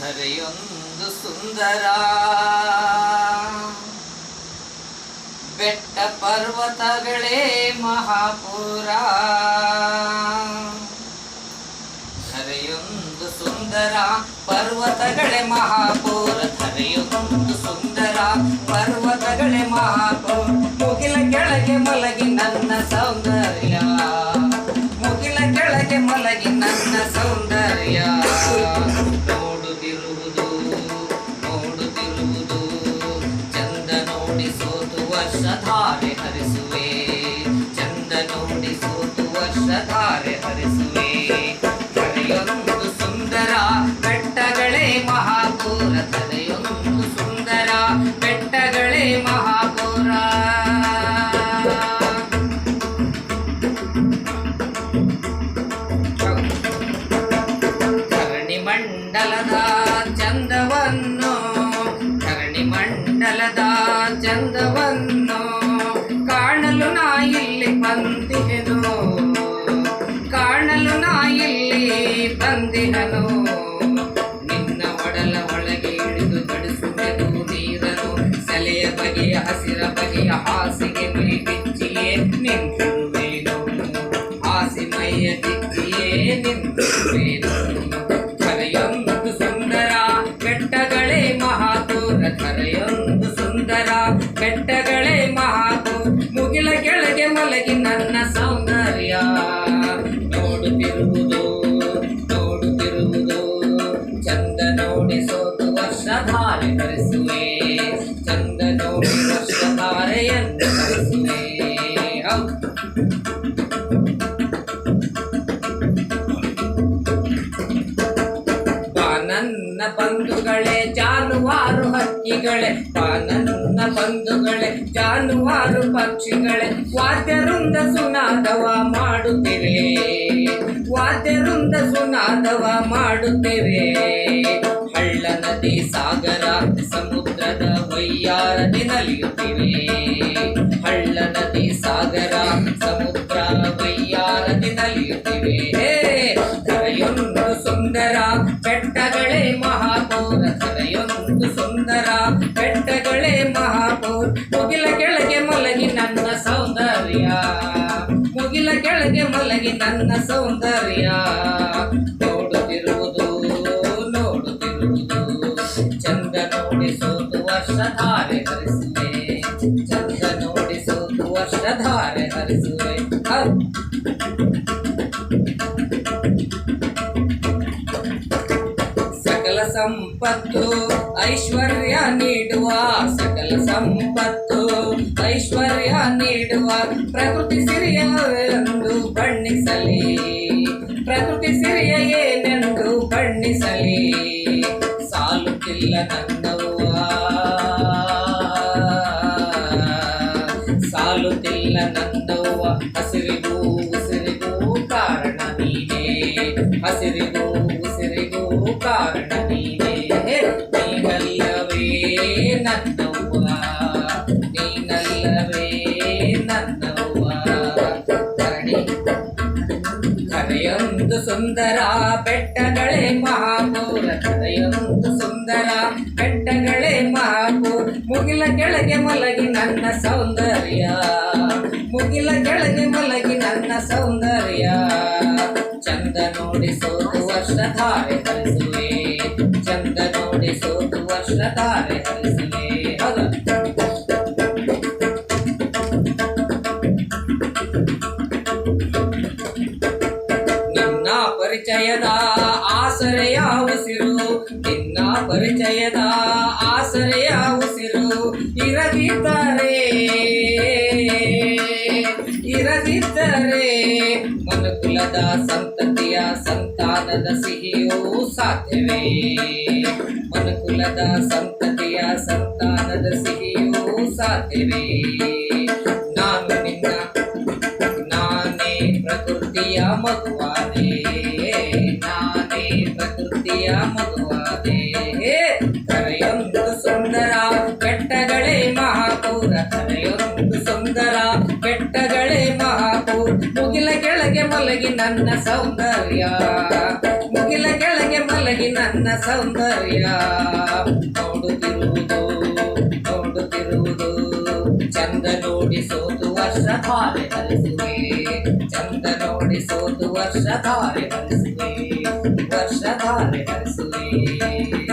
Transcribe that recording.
ಧರೆಯೊಂದು ಸುಂದರ. ಬೆಟ್ಟ ಪರ್ವತಗಳೇ ಮಹಾಪುರ. ಧರೆಯೊಂದು ಸುಂದರ ಪರ್ವತಗಳೇ ಮಹಾಪುರ. ಮಂಡಲದ ಚಂದವನ್ನು, ಧರಣಿ ಮಂಡಲದ ಚಂದವನ್ನು ಕಾಣಲು ನಾ ಇಲ್ಲಿ ಬಂದಿಹನು ಕಾಣಲು ನಾ ಇಲ್ಲಿ ಬಂದಿಹನು ನಿನ್ನ ಒಡಲ ಒಳಗೆ ಇಳಿದು ತಡಿಸುವೆನು ನೀರನು, ಸಲೆಯ ಬಗೆಯ ಹಸಿರ ಬಗೆಯ ಹಾಸಿಗೆ ಕೆಳಗೆ ಮಲಗಿ ನನ್ನ ಸೌಂದರ್ಯ ನೋಡುತ್ತಿರುವುದು ನೋಡುತ್ತಿರುವುದು ಚಂದ ನೋಡಿ ಸೋತು ವರ್ಷ ಧಾರೆ ಹರಿಸುವೆ ಚಂದ ನೋಡಿ ವರ್ಷ ಧಾರೆಯನ್ನು ಹರಿಸುವೆ ಹೌದು ನನ್ನ ಬಂಧುಗಳೇ ಜಾನುವಾರು ಹಕ್ಕಿಗಳೇ ನನ್ನ ಬಂಧುಗಳೇ ಜಾನುವಾರು ಪಕ್ಷಿಗಳೇ ವಾದ್ಯರುಂದ ಸುನಾದವ ಮಾಡುತ್ತೇವೆ. ವಾದ್ಯರುಂದ ಸುನಾದವ ಮಾಡುತ್ತೇವೆ. ಹಳ್ಳ ನದಿ ಸಾಗರ, ಸಮುದ್ರದ ವೈಯಾರದಿ ನಲಿಯುತ್ತಿವೆ. ಹಳ್ಳ ನದಿ ಸಾಗರ, ಸಮುದ್ರ ವೈಯಾರದಿ ನಲಿಯುತ್ತಿವೆ. ಹೇ ಧರೆಯೊಂದು ಸುಂದರ ಬೆಟ್ಟಗಳೇ ಮಹಾಪೌರ, ಕರೆಯೊಂದು ಸುಂದರ ಬೆಟ್ಟಗಳೇ ಮಹಾಪೌರ. ಮುಗಿಲ ಕೆಳಗೆ ಮಲಗಿ ನನ್ನ ಸೌಂದರ್ಯ ನೋಡುತ್ತಿರುವುದು ನೋಡುತ್ತಿರುವುದು ಚಂದ ನೋಡಿಸೋದು ವರ್ಷ ಧಾರೆ ಹರಿಸುವೆ ಚಂದ ನೋಡಿಸೋದು ವರ್ಷ ಧಾರೆ ಹರಿಸುವೆ ಸಕಲ ಸಂಪತ್ತು ಐಶ್ವರ್ಯ ನೀಡುವ ಸಕಲ ಸಂಪತ್ತು ಐಶ್ವರ್ಯ ನೀಡುವ ಪ್ರಕೃತಿ ಸಿರಿಯವೆಂದು ಬಣ್ಣಿಸಲಿ ಪ್ರಕೃತಿ ಸಿರಿಯ ಏನೆಂದು ಬಣ್ಣಿಸಲಿ ಸಾಲುತ್ತಿಲ್ಲ ನನ್ನವ್ವ ಸಾಲುತ್ತಿಲ್ಲ ನನ್ನವ್ವ ಹಸಿರಿಗೂ ಉಸಿರಿಗೂ ಕಾರಣ ನೀನೇ ಹಸಿರಿಗೂ ಉಸಿರಿಗೂ ಕಾರಣ ನೀನೇ ಸುಂದರ ಬೆಟ್ಟಗಳೇ ಮಾಗೋ ರಥದಯೊಂದು ಸುಂದರ ಬೆಟ್ಟಗಳೇ ಮಾಗೋ ಮುಗಿಲ ಕೆಳಗೆ ಮಲಗಿ ನನ್ನ ಸೌಂದರ್ಯ. ಮುಗಿಲ ಕೆಳಗೆ ಮಲಗಿ ನನ್ನ ಸೌಂದರ್ಯ. ಚಂದ ನೋಡಿ ಸೋತು ವರ್ಷ ಧಾರೆ ಹರಿಸುವೆ ಚಂದ ನೋಡಿ ಸೋತು ವರ್ಷ ಧಾರೆ ಹರಿಸುವೆ Thank ಪರಿಚಯದ ಆಸರೆಯ ಉಸಿರು, ನಿನ್ನ ಪರಿಚಯದ ಆಸರೆಯ ಉಸಿರು, ಇರದಿದ್ದರೆ ಇರದಿದ್ದರೆ ಮನುಕುಲದ ಸಂತತಿಯ ಸಂತಾನದ ಸಿಹಿಯೂ ಸಾಧ್ಯವೇ? ಮನುಕುಲದ ಸಂತತಿಯ ಸಂತಾನದ ಸಿಹಿಯೂ ಸಾಧ್ಯವೇ? ನಾನು ನಿನ್ನ, ನಾನೇ ಪ್ರಕೃತಿಯ ಮಗುವಾದೆ ನಾನೇ ಪ್ರಕೃತಿಯ ಮಗುವಾದೆ ಕರೆಯೊಂದು ಸುಂದರ ಬೆಟ್ಟಗಳೇ ಮಹಾಪೂರ. ಕರೆಯೊಂದು ಸುಂದರ ಬೆಟ್ಟಗಳೇ ಮಹಾಪೂರ. ಮುಗಿಲ ಕೆಳಗೆ ಮಲಗಿ ನನ್ನ ಸೌಂದರ್ಯ. ಮುಗಿಲ ಕೆಳಗೆ ಮಲಗಿ ನನ್ನ ಸೌಂದರ್ಯ. ನೋಡುತ್ತಿರುವುದು ನೋಡುತ್ತಿರುವುದು ಚಂದ ನೋಡಿ ಸೋತು ವರ್ಷ ಧಾರೆ ಹರಿಸುವೆ ಚಂದ ನೋಡಿ ಸೋತು ವರ್ಷ ಧಾರೆ ಹರಿಸುವೆ ವರ್ಷ ಧಾರೆ ಹರಿಸುವೆ